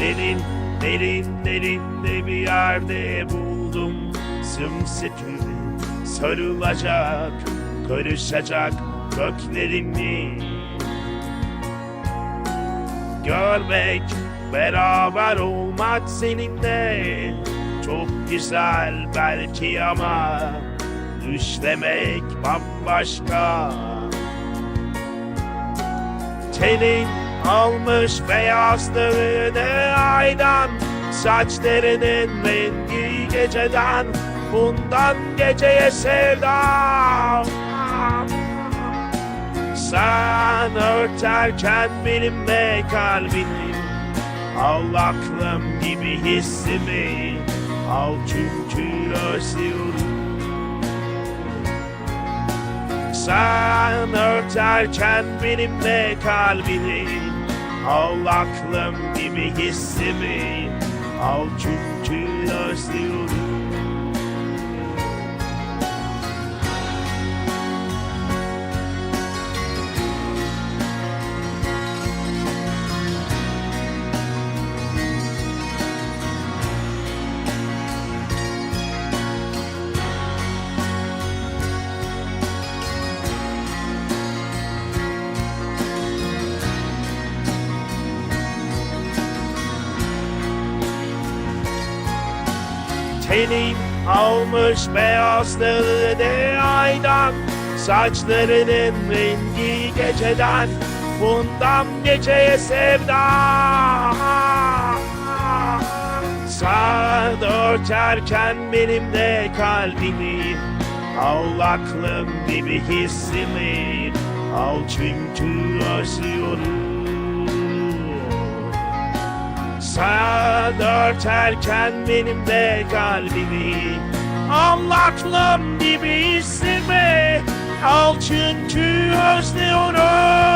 Senin derin derinde bir yerde buldum. Sımsıkı sarılacak Karışacak köklerini Görmek, beraber olmak seninle Çok güzel belki ama Düşlemek bambaşka. Tenin almış beyazlığını aydan Saçlarının rengi geceden Bundan geceye sevdam Sen örterken benimle kalbini Al aklım gibi hissimi Al çünkü özlüyorum. Sen örterken benimle kalbini Al aklım gibi hissimi Al çünkü özlüyorum Tenin almış beyazlığını aydan Saçlarının rengi geceden Bundan geceye sevda. Sen örterken benimle kalbini Al aklım gibi hissimi Al çünkü özlüyorum sen örterken benimle kalbimi Al aklım gibi hissimi Al çünkü özlüyorum